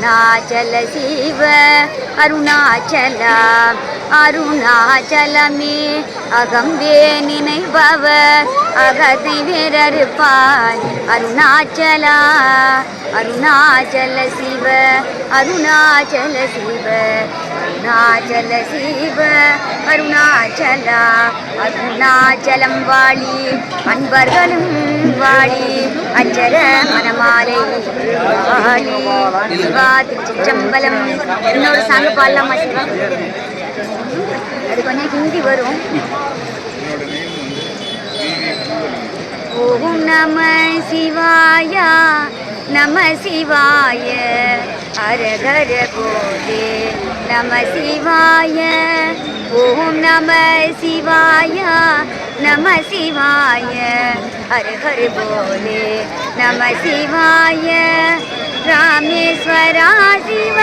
அருணாச்சல சிவ அருணாச்சல அருணாச்சலமே. அகம்பே நினைப்பவர் அகதி வேறறுப்பாய் அருணாச்சலா அருணாச்சல சிவ அருணாச்சல சிவ அருணாச்சல சிவ அருணாச்சலா. அருணாச்சலம் வாழி அன்பர்களும் வாழி. அச்சர மனமாலை. வாழி சிவா திருச்சிற்றம்பலம். இன்னொரு சாங்க பாடலாமா சிவா? அது கொஞ்சம் ஹிந்தி வரும். ஓம் நம சிவாய நம சிவாய ஹரஹர கோதே நம சிவாய ஓம் நம சிவாய நம சிவாய. ஹரஹர போலே நம சிவாய ராமேஸ்வரா சிவ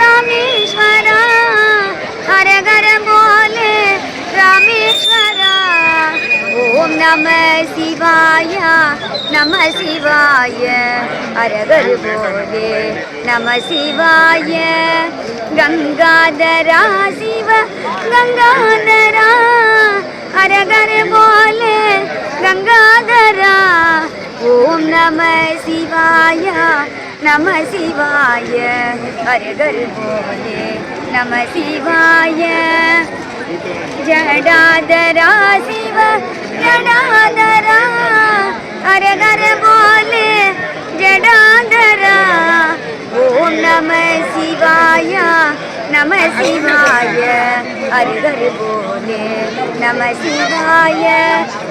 ராமேஸ்வரா ஹரஹர போலே ராமேஸ்வரா ஓம் நம சிவாய நம சிவாய அரகர் போலே நம சிவாய கங்காதரா சிவ கங்காதரா அரகர் நம சிவாய நம சிவாய அரகர் போலே. நம சிவாய. ஜடாதரா சிவ ஜடாதரா. நம சிவாய அரகர் போலே நம சிவாய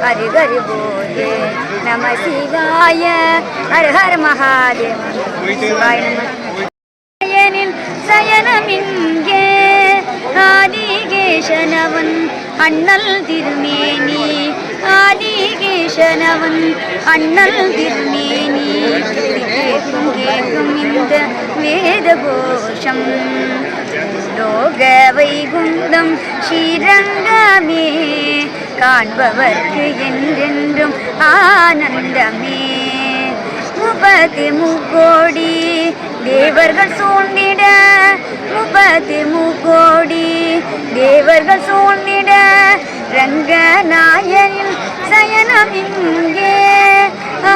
அரகர் போலே நம சிவாய ஹர மகாதேவ சிவாய நம சயனில் சயனமிங்கே ஆதிகேசனவன் அண்ணல் திருமேனி ஆதிகேசனவன் அண்ணல் திருமேனி கேட்கும் கேட்கும் இந்த வேத கோஷம் வைகுந்தம் ஸ்ரீரங்கமே காண்பவர்க்கு என்றென்றும் ஆனந்தமே. முப்பத்து முக்கோடி தேவர்கள் சூழ்ந்திட. முப்பத்து முக்கோடி தேவர்கள் சூழ்ந்திட. ரங்கநாயனின் சயனம் இங்கே.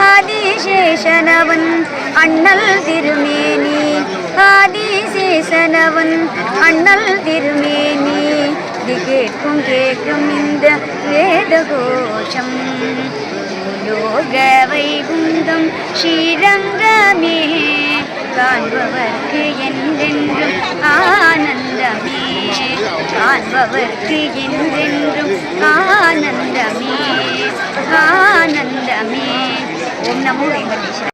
ஆதிசேஷனவன் அண்ணல் திருமேனி. ஆதிசே ஆதிசேஷனவன் அண்ணல் திருமேனி. இது கேட்கும் கேட்கும் இந்த வேத கோஷம் லோக வைகுந்தம் ஸ்ரீரங்கமே. காண்பவர்க்கு என்றென்றும் ஆனந்தமே. காண்பவர்க்கு என்றென்றும் ஆனந்தமே. ஆனந்தமே. ஓம் நமோ வெங்கடேஷ.